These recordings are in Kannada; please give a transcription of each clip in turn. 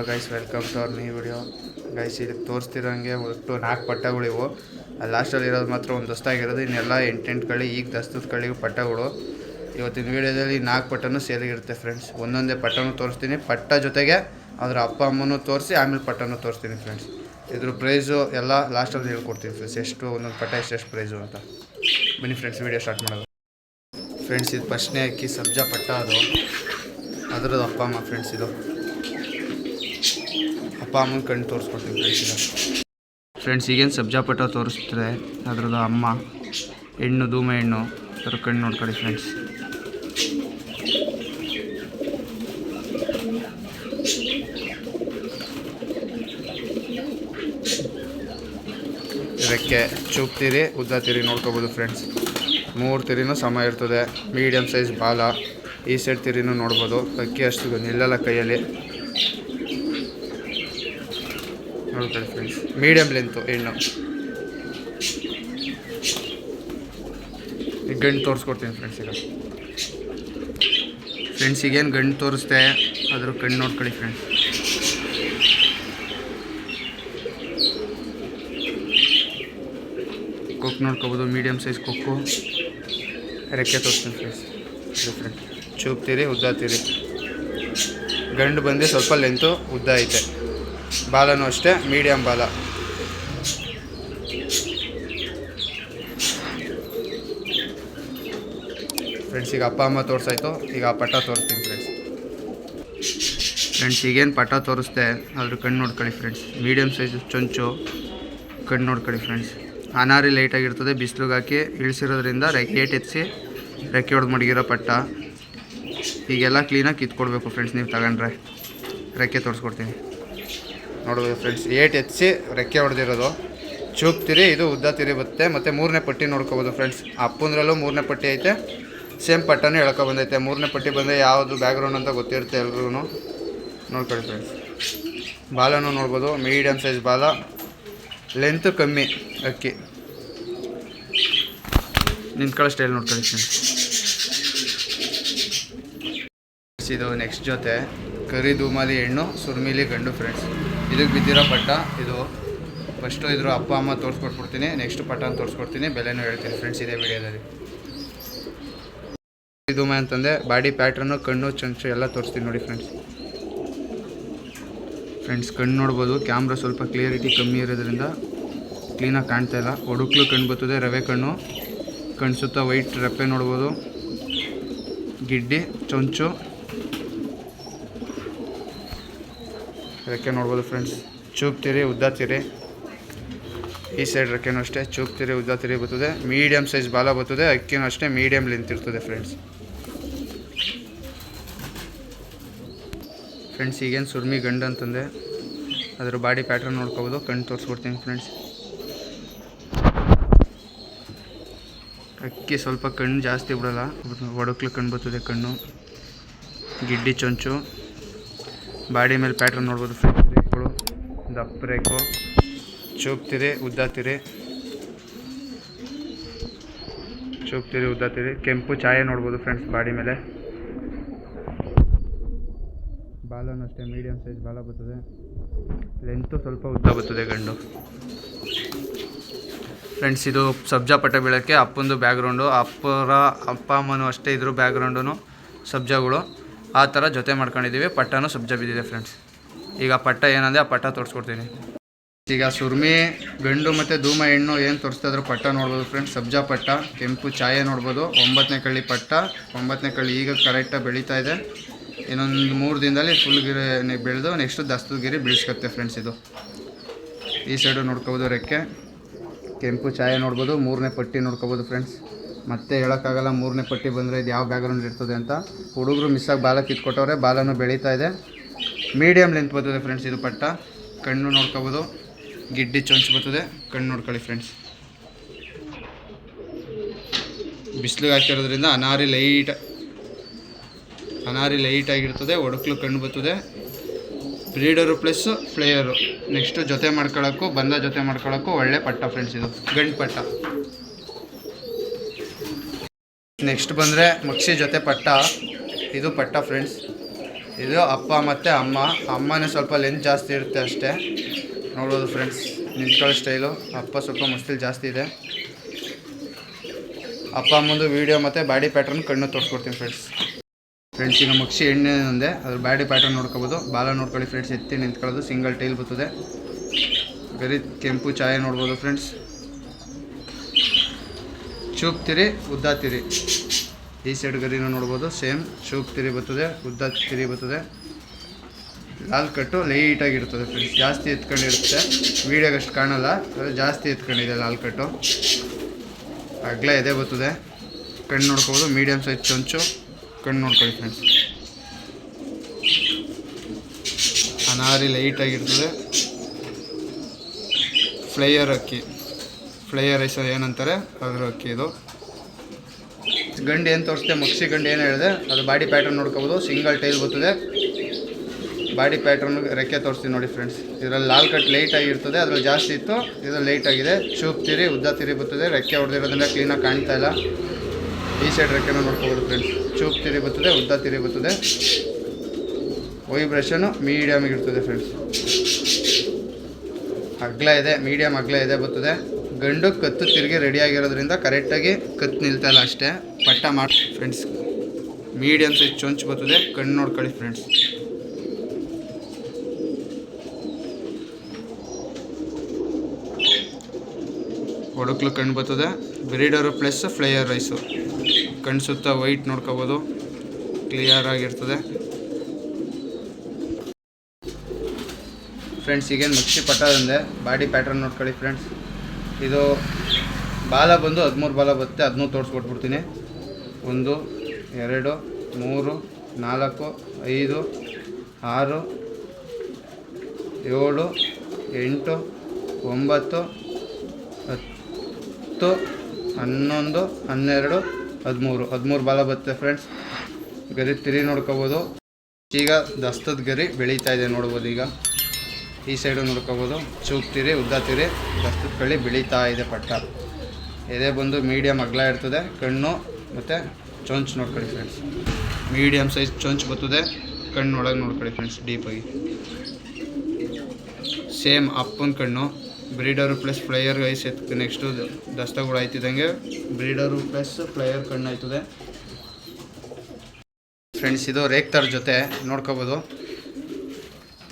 Guys welcome to our new video guys ಇಲ್ಲಿ ತೋರಿಸ್ತಿರೋಂಗೆ ಒಟ್ಟು ನಾಲ್ಕು ಪಟ್ಟಗಳಿವು ಲಾಸ್ಟಲ್ಲಿ ಇರೋದು ಮಾತ್ರ ಒಂದು ದಸ್ತಾಗಿರೋದು ಇನ್ನೆಲ್ಲ ಎಂಟೆಂಟು ಕಳಿ ಈಗ ದಸ್ತದ ಕಳಿವು ಪಟ್ಟಗಳು. ಇವತ್ತಿನ ವಿಡಿಯೋದಲ್ಲಿ ನಾಲ್ಕು ಪಟ್ಟನು ಸೇಲಿಗಿರುತ್ತೆ ಫ್ರೆಂಡ್ಸ್ ಒಂದೊಂದೇ ಪಟ್ಟನು ತೋರಿಸ್ತೀನಿ. ಪಟ್ಟ ಜೊತೆಗೆ ಅದರ ಅಪ್ಪ ಅಮ್ಮನೂ ತೋರಿಸಿ, ಆಮೇಲೆ ಪಟ್ಟನು ತೋರಿಸ್ತೀನಿ ಫ್ರೆಂಡ್ಸ್ ಇದ್ರ ಪ್ರೈಸು ಎಲ್ಲ ಲಾಸ್ಟಲ್ಲಿ ಹೇಳ್ಕೊಡ್ತೀನಿ ಫ್ರೆಂಡ್ಸ್ ಎಷ್ಟು, ಒಂದೊಂದು ಪಟ್ಟ ಎಷ್ಟು ಪ್ರೈಸು ಅಂತ. ಬನ್ನಿ ಫ್ರೆಂಡ್ಸ್ ವಿಡಿಯೋ ಸ್ಟಾರ್ಟ್ ಮಾಡೋದು. ಫ್ರೆಂಡ್ಸ್ ಇದು ಫಸ್ಟ್ನೇ ಅಕ್ಕಿ ಸಬ್ಜಾ ಪಟ್ಟ ಅದು. ಅದರದ್ದು ಅಪ್ಪ, ಅಮ್ಮ ಫ್ರೆಂಡ್ಸ್ ಇದು. ಅಪ್ಪ ಅಮ್ಮನ ಕಣ್ಣು ತೋರಿಸ್ಕೊಡ್ತೀನಿ ಫ್ರೆಂಡ್ಸ್ ಈಗ ಫ್ರೆಂಡ್ಸ್ ಈಗೇನು ಸಬ್ಜಾ ಪಟ್ಟ ತೋರಿಸ್ತಾರೆ ಅದ್ರದ್ದು ಅಮ್ಮ ಹೆಣ್ಣು ಧೂಮ ಹೆಣ್ಣು ಅದ್ರ ಕಣ್ಣು ನೋಡ್ಕೊಳ್ಳಿ ಫ್ರೆಂಡ್ಸ್ ಇದಕ್ಕೆ ಚೂಪ್ ತಿರಿ ಉದ್ದ ತಿರಿ ನೋಡ್ಕೋಬೋದು ಫ್ರೆಂಡ್ಸ್ ಮೂರು ತಿರಿನೂ ಸಮ ಇರ್ತದೆ ಮೀಡಿಯಮ್ ಸೈಜ್ ಬಾಲ ಈ ಸೈಡ್ ತಿರಿನೂ ನೋಡ್ಬೋದು. ಅಕ್ಕಿ ಅಷ್ಟು ನಿಲ್ಲಲ್ಲ ಕೈಯಲ್ಲಿ. ನೋಡ್ಕೊಳ್ಳಿ ಫ್ರೆಂಡ್ಸ್ ಮೀಡಿಯಮ್ ಲೆಂತು ಹೆಣ್ಣು ಈಗ ಗಂಡು ತೋರಿಸ್ಕೊಡ್ತೀನಿ ಫ್ರೆಂಡ್ಸ್ ಈಗ. ಫ್ರೆಂಡ್ಸ್ ಈಗೇನು ಗಂಡು ತೋರಿಸ್ದೆ ಅದ್ರ ಕಣ್ಣು ನೋಡ್ಕೊಳ್ಳಿ ಫ್ರೆಂಡ್ಸ್ ಕೊಕ್ ನೋಡ್ಕೋಬೋದು ಮೀಡಿಯಮ್ ಸೈಜ್ ಕೊಕ್ಕು ರೆಕ್ಕೆ ತೋರಿಸ್ತೀನಿ ಫ್ರೆಂಡ್ಸ್ ಫ್ರೆಂಡ್ ಚೂಪ್ತೀರಿ ಉದ್ದಾತೀರಿ ಗಂಡು ಬಂದು ಸ್ವಲ್ಪ ಲೆಂತು ಉದ್ದ ಐತೆ. ಬಾಲನೂ ಅಷ್ಟೇ ಮೀಡಿಯಮ್ ಬಾಲ. ಫ್ರೆಂಡ್ಸ್ ಈಗ ಅಪ್ಪ, ಅಮ್ಮ ತೋರಿಸಾಯ್ತು. ಈಗ ಆ ಪಟ್ಟ ತೋರಿಸ್ತೀನಿ ಫ್ರೆಂಡ್ಸ್ ಫ್ರೆಂಡ್ಸ್ ಈಗೇನು ಪಟ್ಟ ತೋರಿಸ್ದೆ ಅದ್ರ ಕಣ್ಣು ನೋಡ್ಕೊಳ್ಳಿ ಫ್ರೆಂಡ್ಸ್ ಮೀಡಿಯಮ್ ಸೈಜ್ ಚೊಂಚು, ಕಣ್ಣು ನೋಡ್ಕೊಳ್ಳಿ ಫ್ರೆಂಡ್ಸ್ ಅನಾರಿ ಲೈಟಾಗಿರ್ತದೆ ಬಿಸಿಲಿಗೆ ಹಾಕಿ ಇಳಿಸಿರೋದ್ರಿಂದ ರೆ ಎತ್ತಿಸಿ ರೆಕ್ಕೆ ಹೊಡೆದು ಮಡಗಿರೋ ಪಟ್ಟ. ಈಗೆಲ್ಲ ಕ್ಲೀನಾಗಿ ಕಿತ್ಕೊಡ್ಬೇಕು ಫ್ರೆಂಡ್ಸ್ ನೀವು ತಗೊಂಡ್ರೆ. ರೆಕ್ಕೆ ತೋರಿಸ್ಕೊಡ್ತೀನಿ. ನೋಡ್ಬೋದು ಫ್ರೆಂಡ್ಸ್ ಏಟ್ ಹೆಚ್ಚಿ ರೆಕ್ಕೆ ಹೊಡೆದಿರೋದು. ಚೂಪ್ ತಿರಿ, ಇದು ಉದ್ದ ತಿರಿ ಬರುತ್ತೆ ಮತ್ತು ಮೂರನೇ ಪಟ್ಟಿ ನೋಡ್ಕೋಬೋದು ಫ್ರೆಂಡ್ಸ್ ಅಪ್ಪಂದ್ರಲ್ಲೂ ಮೂರನೇ ಪಟ್ಟಿ ಐತೆ. ಸೇಮ್ ಪಟ್ಟನೂ ಹೇಳ್ಕೊ ಬಂದೈತೆ. ಮೂರನೇ ಪಟ್ಟಿ ಬಂದರೆ ಯಾವುದು ಬ್ಯಾಕ್ಗ್ರೌಂಡ್ ಅಂತ ಗೊತ್ತಿರುತ್ತೆ ಎಲ್ರಿಗೂ ನೋಡ್ಕೊಳ್ಳಿ ಫ್ರೆಂಡ್ಸ್ ಬಾಲನೂ ನೋಡ್ಬೋದು ಮೀಡಿಯಮ್ ಸೈಜ್ ಬಾಲ. ಲೆಂತ್ ಕಮ್ಮಿ ಅಕ್ಕಿ. ನಿಂತ್ಕೊಳ್ಳೋ ಸ್ಟೈಲ್ ನೋಡ್ಕೊಳ್ಳಿ ಫ್ರೆಂಡ್ಸ್ ಇದು ನೆಕ್ಸ್ಟ್ ಜೊತೆ ಕರಿ ಧೂಮಾಲಿ ಹೆಣ್ಣು, ಸುರ್ಮಿಲಿ ಗಂಡು ಫ್ರೆಂಡ್ಸ್ ಇದಕ್ಕೆ ಬಿದ್ದಿರೋ ಪಟ್ಟ, ಇದು ಫಸ್ಟು ಇದ್ರ ಅಪ್ಪ, ಅಮ್ಮ ತೋರಿಸ್ಕೊಟ್ಬಿಡ್ತೀನಿ ನೆಕ್ಸ್ಟ್ ಪಟ್ಟನ ತೋರಿಸ್ಕೊಡ್ತೀನಿ, ಬೆಲೆನೂ ಹೇಳ್ತೀನಿ ಫ್ರೆಂಡ್ಸ್ ಇದೇ ವಿಡಿಯೋದಲ್ಲಿ. ಮೇ ಅಂತಂದೆ ಬಾಡಿ ಪ್ಯಾಟ್ರನ್ನು ಕಣ್ಣು, ಚಂಚು ಎಲ್ಲ ತೋರಿಸ್ತೀನಿ ನೋಡಿ ಫ್ರೆಂಡ್ಸ್ ಫ್ರೆಂಡ್ಸ್ ಕಣ್ಣು ನೋಡ್ಬೋದು ಕ್ಯಾಮ್ರಾ ಸ್ವಲ್ಪ ಕ್ಲಿಯರಿಟಿ ಕಮ್ಮಿ ಇರೋದ್ರಿಂದ ಕ್ಲೀನಾಗಿ ಕಾಣ್ತಾ ಇಲ್ಲ. ಒಡುಕ್ಲು ಕಣ್ಣು ಬರ್ತದೆ, ರವೆ ಕಣ್ಣು. ಕಣ್ಣು ಸುತ್ತ ವೈಟ್ ರೆಪ್ಪೆ ನೋಡ್ಬೋದು. ಗಿಡ್ಡಿ, ಚೊಂಚು. ರೆಕ್ಕೆ ನೋಡ್ಬೋದು ಫ್ರೆಂಡ್ಸ್. ಚೂಪ್ ತಿರಿ, ಉದ್ದ ತಿರಿ. ಈ ಸೈಡ್ ರೆಕ್ಕೆನೂ ಅಷ್ಟೇ, ಚೂಪ್ ತಿರಿ, ಉದ್ದ ತಿರಿ ಬರ್ತದೆ. ಮೀಡಿಯಮ್ ಸೈಜ್ ಬಾಲ ಬರ್ತದೆ, ಅಕ್ಕಿನೂ ಅಷ್ಟೇ ಮೀಡಿಯಮ್ ಲೆಂತ್ ಇರ್ತದೆ ಫ್ರೆಂಡ್ಸ್. ಫ್ರೆಂಡ್ಸ್, ಈಗೇನು ಸುರ್ಮಿ ಗಂಡು ಅಂತಂದೆ. ಅದ್ರ ಬಾಡಿ ಪ್ಯಾಟ್ರನ್ ನೋಡ್ಕೋಬೋದು, ಕಣ್ಣು ತೋರಿಸ್ಕೊಡ್ತೀನಿ ಫ್ರೆಂಡ್ಸ್. ಅಕ್ಕಿ ಸ್ವಲ್ಪ ಕಣ್ಣು ಜಾಸ್ತಿ ಬಿಡೋಲ್ಲ, ಒಡಕ್ಲು ಕಣ್ಣು ಬರ್ತದೆ ಕಣ್ಣು. ಗಿಡ್ಡಿ ಚೊಂಚು. ಬಾಡಿ ಮೇಲೆ ಪ್ಯಾಟ್ರನ್ ನೋಡ್ಬೋದು ಫ್ರೆಂಡ್ಸ್ ಬ್ರೇಕ್ಗಳು ದಪ್ಪ ಬ್ರೇಕು ಚೂಪ್ತಿರಿ ಉದ್ದಾತಿರಿ. ಚೂಪ್ತಿರಿ ಉದ್ದಾತಿರಿ. ಕೆಂಪು ಛಾಯೆ ನೋಡ್ಬೋದು ಫ್ರೆಂಡ್ಸ್ ಬಾಡಿ ಮೇಲೆ. ಬಾಲನು ಅಷ್ಟೇ ಮೀಡಿಯಮ್ ಸೈಜ್ ಬಾಲ ಬರ್ತದೆ. ಲೆಂತು ಸ್ವಲ್ಪ ಉದ್ದ ಬರ್ತದೆ ಗಂಡು. ಫ್ರೆಂಡ್ಸ್ ಇದು ಸಬ್ಜಾ ಪಟ್ಟ ಬೀಳೋಕ್ಕೆ ಅಪ್ಪಂದು ಬ್ಯಾಗ್ರೌಂಡು ಅಪ್ಪರ, ಅಪ್ಪ, ಅಮ್ಮನೂ ಅಷ್ಟೇ ಇದ್ರು ಬ್ಯಾಗ್ರೌಂಡು ಸಬ್ಜಾಗಳು. ಆ ಥರ ಜೊತೆ ಮಾಡ್ಕೊಂಡಿದ್ದೀವಿ. ಪಟ್ಟನೂ ಸಬ್ಜಾ ಬಿದ್ದಿದೆ ಫ್ರೆಂಡ್ಸ್ ಈಗ ಪಟ್ಟ ಏನಂದರೆ ಆ ಪಟ್ಟ ತೋರಿಸ್ಕೊಡ್ತೀನಿ. ಈಗ ಸುರ್ಮಿ, ಗಂಡು ಮತ್ತು ಧೂಮ ಹೆಣ್ಣು ಏನು ತೋರಿಸ್ತಾ ಇದ್ರು ಪಟ್ಟ ನೋಡ್ಬೋದು ಫ್ರೆಂಡ್ಸ್ ಸಬ್ಜಾ ಪಟ್ಟ, ಕೆಂಪು ಛಾಯೆ ನೋಡ್ಬೋದು. ಒಂಬತ್ತನೇ ಕಳ್ಳಿ ಪಟ್ಟ ಒಂಬತ್ತನೇ ಕಳ್ಳಿ ಈಗ ಕರೆಕ್ಟಾಗಿ ಬೆಳೀತಾ ಇದೆ. ಇನ್ನೊಂದು ಮೂರು ದಿನದಲ್ಲಿ ಫುಲ್ ಗಿರಿ ಬೆಳೆದು ನೆಕ್ಸ್ಟ್ ದಸ್ತು ಗಿರಿ ಬೀಳ್ಸ್ಕತ್ತೆ ಫ್ರೆಂಡ್ಸ್ ಇದು. ಈ ಸೈಡು ನೋಡ್ಕೋಬೋದು ರೆಕ್ಕೆ. ಕೆಂಪು ಛಾಯೆ ನೋಡ್ಬೋದು. ಮೂರನೇ ಪಟ್ಟಿ ನೋಡ್ಕೋಬೋದು ಫ್ರೆಂಡ್ಸ್ ಮತ್ತೆ ಹೇಳೋಕ್ಕಾಗಲ್ಲ, ಮೂರನೇ ಪಟ್ಟಿ ಬಂದರೆ ಇದು ಯಾವ ಬ್ಯಾಗ್ರೌಂಡ್ ಇರ್ತದೆ ಅಂತ. ಹುಡುಗರು ಮಿಸ್ಸಾಗಿ ಬಾಲ ಕಿತ್ಕೊಟ್ಟವ್ರೆ, ಬಾಲನೂ ಬೆಳೀತಾ ಇದೆ. ಮೀಡಿಯಮ್ ಲೆಂತ್ ಬರ್ತದೆ ಫ್ರೆಂಡ್ಸ್ ಇದು ಪಟ್ಟ. ಕಣ್ಣು ನೋಡ್ಕೋಬೋದು. ಗಿಡ್ಡಿ ಚೊಂಚು ಬರ್ತದೆ. ಕಣ್ಣು ನೋಡ್ಕೊಳ್ಳಿ ಫ್ರೆಂಡ್ಸ್ ಬಿಸಿಲಿಗೆ ಹಾಕಿರೋದ್ರಿಂದ ಅನಾರಿ ಲೈಟ್ ಅನಾರಿ ಲೈಟ್ ಆಗಿರ್ತದೆ, ಒಡಕ್ಲು ಕಣ್ಣು ಬರ್ತದೆ. ಬ್ರೀಡರು ಪ್ಲಸ್ ಪ್ಲೇಯರು ನೆಕ್ಸ್ಟು ಜೊತೆ ಮಾಡ್ಕೊಳ್ಳೋಕ್ಕೂ ಬಂದ ಜೊತೆ ಮಾಡ್ಕೊಳ್ಳೋಕ್ಕೂ ಒಳ್ಳೆ ಪಟ್ಟ ಫ್ರೆಂಡ್ಸ್ ಇದು. ಗಂಡು ಪಟ್ಟ. ನೆಕ್ಸ್ಟ್ ಬಂದರೆ ಮಕ್ಷಿ ಜೊತೆ ಪಟ್ಟ. ಇದು ಪಟ್ಟ ಫ್ರೆಂಡ್ಸ್ ಇದು ಅಪ್ಪ ಮತ್ತು ಅಮ್ಮ. ಅಮ್ಮನೇ ಸ್ವಲ್ಪ ಲೆಂತ್ ಜಾಸ್ತಿ ಇರುತ್ತೆ ಅಷ್ಟೇ. ನೋಡ್ಬೋದು ಫ್ರೆಂಡ್ಸ್ ನಿಂತ್ಕೊಳ್ಳೋ ಸ್ಟೈಲು ಅಪ್ಪ ಸ್ವಲ್ಪ ಮಸ್ತಿಲ್ ಜಾಸ್ತಿ ಇದೆ. ಅಪ್ಪ ಅಮ್ಮಂದು ವೀಡಿಯೋ ಮತ್ತು ಬಾಡಿ ಪ್ಯಾಟ್ರನ್ ಕಣ್ಣು ತೋರಿಸ್ಕೊಡ್ತೀನಿ ಫ್ರೆಂಡ್ಸ್ ಫ್ರೆಂಡ್ಸ್ ಈಗ ಮಕ್ಷಿ ಎಣ್ಣೆ ಒಂದೆ. ಅದ್ರ ಬಾಡಿ ಪ್ಯಾಟ್ರನ್ ನೋಡ್ಕೋಬೋದು. ಬಾಲ ನೋಡ್ಕೊಳ್ಳಿ ಫ್ರೆಂಡ್ಸ್ ಎತ್ತಿ ನಿಂತ್ಕೊಳ್ಳೋದು ಸಿಂಗಲ್ ಟೈಲ್ ಬರ್ತದೆ. ಗರಿ ಕೆಂಪು ಚಾಯೆ ನೋಡ್ಬೋದು ಫ್ರೆಂಡ್ಸ್ ಚೂಪ್ ತಿರಿ ಉದ್ದ ತಿರಿ ಈ ಸೈಡ್ ಗರಿನೂ ನೋಡ್ಬೋದು ಸೇಮ್ ಚೂಪ್ತಿರಿ ಬರ್ತದೆ ಉದ್ದ ತಿರಿ ಬರ್ತದೆ. ಲಾಲ್ ಕಟ್ಟು ಲೈಟಾಗಿರ್ತದೆ ಫ್ರೆಂಡ್ಸ್ ಜಾಸ್ತಿ ಎತ್ಕೊಂಡಿರುತ್ತೆ. ವೀಡಿಯೋಗೆ ಅಷ್ಟು ಕಾಣಲ್ಲ, ಆದರೆ ಜಾಸ್ತಿ ಎತ್ಕೊಂಡಿದೆ ಲಾಲ್ ಕಟ್ಟು. ಅಗ್ಲ ಎದೆ ಬರ್ತದೆ. ಕಣ್ಣು ನೋಡ್ಕೊಬೋದು ಮೀಡಿಯಮ್ ಸೈಜ್ ಚೊಂಚು. ಕಣ್ಣು ನೋಡ್ಕೊಳ್ಳಿ ಫ್ರೆಂಡ್ಸ್ ಅನಾರಿ ಲೈಟಾಗಿರ್ತದೆ ಫ್ಲೈಯರ್ ಅಕ್ಕಿ. ಫ್ಲೈಯರ್ ರೈಸ್ ಏನಂತಾರೆ? ಅದ್ರ ಅಕ್ಕಿ ಇದು. ಗಂಡು ಏನು ತೋರಿಸ್ತೇವೆ ಮಕ್ಷಿ ಗಂಡು ಏನು ಹೇಳಿದೆ? ಅದು ಬಾಡಿ ಪ್ಯಾಟ್ರನ್ ನೋಡ್ಕೋಬೋದು. ಸಿಂಗಲ್ ಟೈಲ್ ಬರ್ತದೆ. ಬಾಡಿ ಪ್ಯಾಟ್ರನ್ ರೆಕ್ಕೆ ತೋರಿಸ್ತೀನಿ ನೋಡಿ ಫ್ರೆಂಡ್ಸ್ ಇದರಲ್ಲಿ ಲಾಲ್ ಕಟ್ ಲೈಟ್ ಆಗಿರ್ತದೆ ಅದ್ರಲ್ಲಿ ಜಾಸ್ತಿ ಇತ್ತು. ಇದು ಲೈಟ್ ಆಗಿದೆ. ಚೂಪ್ ತಿರಿ, ಉದ್ದ ತಿರಿ ಬರ್ತದೆ. ರೆಕ್ಕೆ ಹೊಡೆದಿರೋದ್ರಿಂದ ಕ್ಲೀನಾಗಿ ಕಾಣ್ತಾ ಇಲ್ಲ. ಈ ಸೈಡ್ ರೆಕ್ಕೆನ ನೋಡ್ಕೋಬೋದು ಫ್ರೆಂಡ್ಸ್ ಚೂಪ್ ತಿರಿ ಬರ್ತದೆ, ಉದ್ದ ತಿರಿ ಬರ್ತದೆ. ವೈಬ್ರೇಷನು ಮೀಡಿಯಮ್ ಇರ್ತದೆ ಫ್ರೆಂಡ್ಸ್ ಅಗ್ಲ ಇದೆ ಮೀಡಿಯಮ್ ಅಗ್ಲ ಇದೆ ಬರ್ತದೆ. ಗಂಡು ಕತ್ತು ತಿರುಗಿ ರೆಡಿ ಆಗಿರೋದ್ರಿಂದ ಕರೆಕ್ಟಾಗಿ ಕತ್ತು ನಿಲ್ತಾಯಿಲ್ಲ ಅಷ್ಟೇ. ಪಟ್ಟ ಮಾಡಿ ಫ್ರೆಂಡ್ಸ್ ಮೀಡಿಯಮ್ ಸೈಜ್ ಚೊಂಚು ಬರ್ತದೆ, ಕಣ್ಣು ನೋಡ್ಕೊಳ್ಳಿ ಫ್ರೆಂಡ್ಸ್ ಒಡಕ್ಲು ಕಣ್ಣು ಬರ್ತದೆ ಬ್ರೀಡರು ಪ್ಲಸ್ ಫ್ಲೇಯರ್ ರೈಸು ಕಣ್ಣು ಸುತ್ತ ವೈಟ್ ನೋಡ್ಕೋಬೋದು ಕ್ಲಿಯರ್ ಆಗಿರ್ತದೆ. ಫ್ರೆಂಡ್ಸ್ ಈಗೇನು ಮಿಕ್ಸಿ ಪಟ್ಟದಂದೆ ಬಾಡಿ ಪ್ಯಾಟರ್ನ್ ನೋಡ್ಕೊಳ್ಳಿ ಫ್ರೆಂಡ್ಸ್ ಇದು ಬಾಲ ಬಂದು ಹದಿಮೂರು ಬಾಲ ಬರುತ್ತೆ ಅದನ್ನೂ ತೋರಿಸ್ಕೊಟ್ಬಿಡ್ತೀನಿ. ಒಂದು, ಎರಡು, ಮೂರು, ನಾಲ್ಕು, ಐದು, ಆರು, ಏಳು, ಎಂಟು, ಒಂಬತ್ತು, ಹತ್ತು, ಹನ್ನೊಂದು, ಹನ್ನೆರಡು, ಹದಿಮೂರು. ಹದಿಮೂರು ಬಾಲ ಬರುತ್ತೆ ಫ್ರೆಂಡ್ಸ್ ಗರಿ ತಿರಿ ನೋಡ್ಕೋಬೋದು. ಈಗ ದಸ್ತದ ಗರಿ ಬೆಳೀತಾ ಇದೆ ನೋಡ್ಬೋದು ಈಗ. ಈ ಸೈಡು ನೋಡ್ಕೋಬೋದು. ಚೂಪ್ ತಿರಿ, ಉದ್ದ ತಿರಿ ಕಳ್ಳಿ ಬೆಳೀತಾ ಇದೆ ಪಟ್ಟ. ಎದೆ ಬಂದು ಮೀಡಿಯಮ್ ಅಗ್ಲ ಇರ್ತದೆ, ಕಣ್ಣು ಮತ್ತು ಚೊಂಚ್ ನೋಡ್ಕೊಳ್ಳಿ ಫ್ರೆಂಡ್ಸ್ ಮೀಡಿಯಮ್ ಸೈಜ್ ಚೊಂಚ್ ಬರ್ತದೆ, ಕಣ್ಣು ಒಳಗೆ ನೋಡ್ಕೊಳ್ಳಿ ಫ್ರೆಂಡ್ಸ್ ಡೀಪಾಗಿ ಸೇಮ್ ಅಪ್ಪನ ಕಣ್ಣು ಬ್ರೀಡರು ಪ್ಲಸ್ ಫ್ಲೈಯರ್ ಐಸ್ ಎತ್ ನೆಕ್ಸ್ಟು ದಸ್ತಗಳು ಆಯ್ತಿದ್ದಂಗೆ ಬ್ರೀಡರು ಪ್ಲಸ್ ಫ್ಲೈಯರ್ ಕಣ್ಣು ಆಯ್ತದೆ. ಫ್ರೆಂಡ್ಸ್ ಇದು ರೇಕ್ತರ್ ಜೊತೆ ನೋಡ್ಕೋಬೋದು.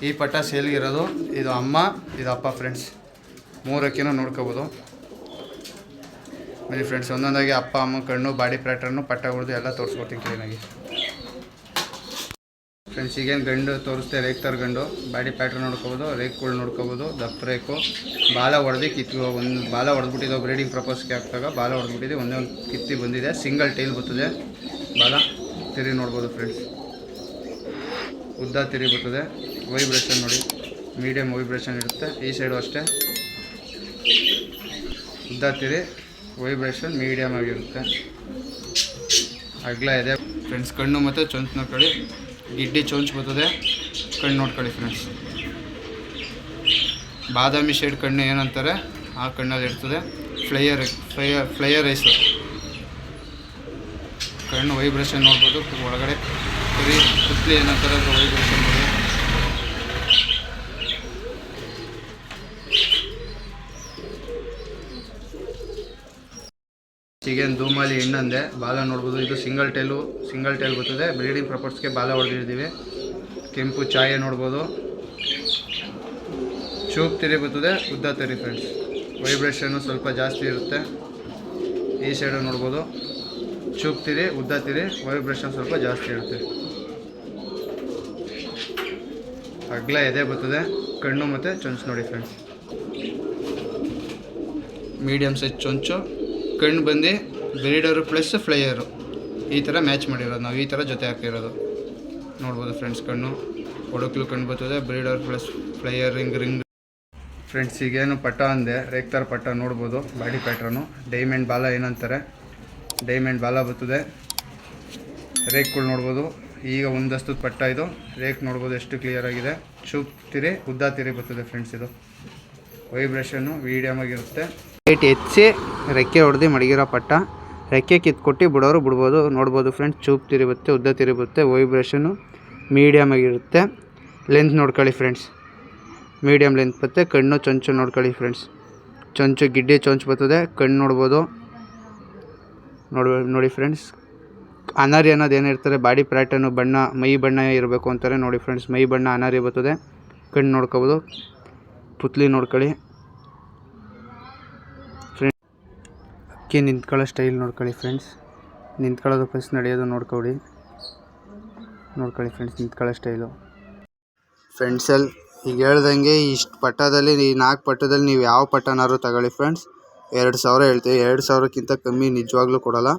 ಈ ಪಟ್ಟ ಸೇಲ್ಗಿರೋದು ಇದು ಅಮ್ಮ, ಇದು ಅಪ್ಪ ಫ್ರೆಂಡ್ಸ್ ಮೂರಕ್ಕಿನೂ ನೋಡ್ಕೋಬೋದು. ಬನ್ನಿ ಫ್ರೆಂಡ್ಸ್ ಒಂದೊಂದಾಗಿ ಅಪ್ಪ, ಅಮ್ಮ, ಕಣ್ಣು ಬಾಡಿ ಪ್ಯಾಟ್ರನ್ನು ಪಟ್ಟ ಹೊಡೆದು ಎಲ್ಲ ತೋರಿಸ್ಕೊಡ್ತೀನಿ ಕ್ಲೀನಾಗಿ ಫ್ರೆಂಡ್ಸ್ ಈಗೇನು ಗಂಡು ತೋರಿಸ್ತೆ ರೇಕ್ತರ್ ಗಂಡು. ಬಾಡಿ ಪ್ಯಾಟ್ರನ್ ನೋಡ್ಕೋಬೋದು, ರೇಕ್ಗಳು ನೋಡ್ಕೋಬೋದು, ದಪ್ಪ ರೇಕು. ಬಾಲ ಹೊಡೆದು ಕಿತ್ತು ಒಂದು ಬಾಲ ಹೊಡೆದ್ಬಿಟ್ಟಿದ್ದು ಬ್ರೀಡಿಂಗ್ ಪ್ರಪೋಸ್ಗೆ ಹಾಕಿದಾಗ, ಬಾಲ ಹೊಡೆದ್ಬಿಟ್ಟಿದೆ ಒಂದೇ ಒಂದು ಕಿತ್ತಿ ಬಂದಿದೆ. ಸಿಂಗಲ್ ಟೈಲ್ ಬರ್ತದೆ. ಬಾಲ ತಿರಿ ನೋಡ್ಬೋದು ಫ್ರೆಂಡ್ಸ್ ಉದ್ದ ತಿರಿ ಬರ್ತದೆ. ವೈಬ್ರೇಷನ್ ನೋಡಿ. ಮೀಡಿಯಮ್ ವೈಬ್ರೇಷನ್ ಇರುತ್ತೆ. ಈ ಸೈಡು ಅಷ್ಟೇ. ಉದ್ದಾತಿರಿ ವೈಬ್ರೇಷನ್ ಮೀಡಿಯಮ್ ಆಗಿರುತ್ತೆ. ಅಗ್ಲ ಇದೆ. ಫ್ರೆಂಡ್ಸ್ ಕಣ್ಣು ಮತ್ತು ಚೊಂಚ್ ನೋಡ್ಕೊಳ್ಳಿ. ಗಿಡ್ಡಿ ಚೊಂಚ್ ಬರ್ತದೆ. ಕಣ್ಣು ನೋಡ್ಕೊಳ್ಳಿ ಫ್ರೆಂಡ್ಸ್ ಬಾದಾಮಿ ಶೇಡ್ ಕಣ್ಣು ಏನಂತಾರೆ? ಆ ಕಣ್ಣಲ್ಲಿ ಇರ್ತದೆ. ಫ್ಲೈಯರ್ ಫ್ಲೈಯರ್ ಫ್ಲೈಯರ್ ಐಸು ಕಣ್ಣು ವೈಬ್ರೇಷನ್ ನೋಡ್ಬೋದು. ಒಳಗಡೆ ಕುರಿ, ಕುತ್ಲಿ ಏನಂತಾರೆ ವೈಬ್ರೇಷನ್ ಈಗೇನು ಧೂಮಾಲಿ ಹೆಣ್ಣಂದೆ ಬಾಲ ನೋಡ್ಬೋದು. ಇದು ಸಿಂಗಲ್ ಟೈಲು ಸಿಂಗಲ್ ಟೈಲ್ ಬರ್ತದೆ. ಬ್ರೀಡಿಂಗ್ ಪರ್ಪಸ್ಗೆ ಬಾಲ ಹೊಡೆದಿದ್ದೀವಿ. ಕೆಂಪು ಚಾಯೆ ನೋಡ್ಬೋದು. ಚೂಪ್ ತಿರಿ ಬರ್ತದೆ. ಉದ್ದ ತೆರಿ ಫ್ರೆಂಡ್ಸ್ ವೈಬ್ರೇಷನ್ನು ಸ್ವಲ್ಪ ಜಾಸ್ತಿ ಇರುತ್ತೆ. ಈ ಸೈಡು ನೋಡ್ಬೋದು. ಚೂಪ್ ತಿರಿ, ಉದ್ದ ತಿರಿ ವೈಬ್ರೇಷನ್ ಸ್ವಲ್ಪ ಜಾಸ್ತಿ ಇರುತ್ತೆ. ಅಗ್ಲ ಎದೆ ಬರ್ತದೆ. ಕಣ್ಣು ಮತ್ತು ಚೊಂಚು ನೋಡಿ ಫ್ರೆಂಡ್ಸ್ ಮೀಡಿಯಮ್ ಸೈಜ್ ಚೊಂಚು. ಕಣ್ಣು ಬಂದು ಬ್ರೀಡರು ಪ್ಲಸ್ ಫ್ಲೈಯರು ಈ ಥರ ಮ್ಯಾಚ್ ಮಾಡಿರೋದು ನಾವು, ಈ ಥರ ಜೊತೆ ಹಾಕಿರೋದು. ನೋಡ್ಬೋದು ಫ್ರೆಂಡ್ಸ್ ಕಣ್ಣು ಒಡಕ್ಲು ಕಣ್ಣು ಬರ್ತದೆ, breeder plus flyer ring ring friends ಈಗೇನು ಪಟ್ಟ ಅಂದೆ, ರೇಕ್ತಾರ್ ಪಟ್ಟ ನೋಡ್ಬೋದು ಬಾಡಿ ಪ್ಯಾಟ್ರನು ಡೈಮಂಡ್ ಬಾಲ ಏನಂತಾರೆ? ಡೈಮಂಡ್ ಬಾಲ ಬರ್ತದೆ. ರೇಕ್ಗಳು ನೋಡ್ಬೋದು. ಈಗ ಒಂದಷ್ಟು ಪಟ್ಟ ಇದು. ರೇಕ್ ನೋಡ್ಬೋದು ಎಷ್ಟು ಕ್ಲಿಯರ್ ಆಗಿದೆ. ಚೂಪ್ ತಿರಿ, ಉದ್ದ ತಿರಿ ಬರ್ತದೆ ಫ್ರೆಂಡ್ಸ್ ಇದು. ವೈಬ್ರೇಷನ್ನು ಮೀಡಿಯಮ್ ಆಗಿರುತ್ತೆ. ರೇಟ್ ಹೆಚ್ಚಿ ರೆಕ್ಕೆ ಹೊಡೆದು ಮಡಗಿರೋ ಪಟ್ಟ. ರೆಕ್ಕೆ ಕಿತ್ಕೊಟ್ಟು ಬಿಡೋರು ಬಿಡ್ಬೋದು. ನೋಡ್ಬೋದು ಫ್ರೆಂಡ್ಸ್ ಚೂಪ್ ತಿರುಗುತ್ತೆ ಉದ್ದ ತಿರುಗುತ್ತೆ ವೈಬ್ರೇಷನು ಮೀಡಿಯಮ್ ಆಗಿರುತ್ತೆ. ಲೆಂತ್ ನೋಡ್ಕೊಳ್ಳಿ ಫ್ರೆಂಡ್ಸ್ ಮೀಡಿಯಮ್ ಲೆಂತ್ ಬರುತ್ತೆ ಕಣ್ಣು ಚೊಂಚು ನೋಡ್ಕೊಳ್ಳಿ ಫ್ರೆಂಡ್ಸ್ ಚೊಂಚು, ಗಿಡ್ಡಿ ಚೊಂಚು ಬರ್ತದೆ ಕಣ್ಣು ನೋಡ್ಬೋದು. ನೋಡ್ಬೋದು ನೋಡಿ ಫ್ರೆಂಡ್ಸ್ ಅನಾರಿ ಅನ್ನೋದು ಏನಿರ್ತಾರೆ ಬಾಡಿ ಪ್ಯಾಟರ್ನು ಬಣ್ಣ, ಮೈ ಬಣ್ಣ ಇರಬೇಕು ಅಂತಾರೆ. ನೋಡಿ ಫ್ರೆಂಡ್ಸ್ ಮೈ ಬಣ್ಣ ಅನಾರಿ ಬರ್ತದೆ ಕಣ್ಣು ನೋಡ್ಕೋಬೋದು. ಪುತ್ಲಿ ನೋಡ್ಕೊಳ್ಳಿ. ಅಕ್ಕಿ ನಿಂತ್ಕೊಳ್ಳೋ ಸ್ಟೈಲ್ ನೋಡ್ಕೊಳ್ಳಿ ಫ್ರೆಂಡ್ಸ್ ನಿಂತ್ಕೊಳ್ಳೋದು ಫಸ್ಟ್ ನಡೆಯೋದು ನೋಡ್ಕೊಳ್ಳಿ. ನೋಡ್ಕೊಳ್ಳಿ ಫ್ರೆಂಡ್ಸ್ ನಿಂತ್ಕೊಳ್ಳೋ ಸ್ಟೈಲು ಫ್ರೆಂಡ್ಸಲ್ಲಿ ಈಗ ಹೇಳ್ದಂಗೆ ಇಷ್ಟು ಪಟ್ಟದಲ್ಲಿ ಈ ನಾಲ್ಕು ಪಟ್ಟದಲ್ಲಿ ನೀವು ಯಾವ ಪಟ್ಟನಾದ್ರು ತಗೊಳ್ಳಿ ಫ್ರೆಂಡ್ಸ್ ಎರಡು ಸಾವಿರ ಹೇಳ್ತೀವಿ. ಎರಡು ಸಾವಿರಕ್ಕಿಂತ ಕಮ್ಮಿ ನಿಜವಾಗ್ಲೂ ಕೊಡಲ್ಲ.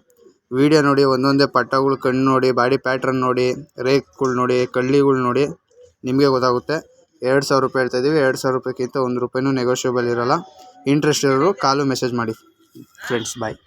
ವಿಡಿಯೋ ನೋಡಿ, ಒಂದೊಂದೇ ಪಟ್ಟಗಳು ಕಣ್ಣು ನೋಡಿ ಬಾಡಿ ಪ್ಯಾಟ್ರನ್ ನೋಡಿ, ರೇಕ್ಗಳು ನೋಡಿ, ಕಳ್ಳಿಗಳು ನೋಡಿ ನಿಮಗೆ ಗೊತ್ತಾಗುತ್ತೆ. ಎರಡು ಸಾವಿರ ರೂಪಾಯಿ ಹೇಳ್ತಾ ಇದ್ದೀವಿ ಎರಡು ಸಾವಿರ ರೂಪಾಯಿಗಿಂತ ಒಂದು ರೂಪಾಯಿನೂ ನೆಗೋಷಿಯಬಲ್ ಇರೋಲ್ಲ. ಇಂಟ್ರೆಸ್ಟ್ ಇರೋರು ಕಾಲು ಮೆಸೇಜ್ ಮಾಡಿ. Friends bye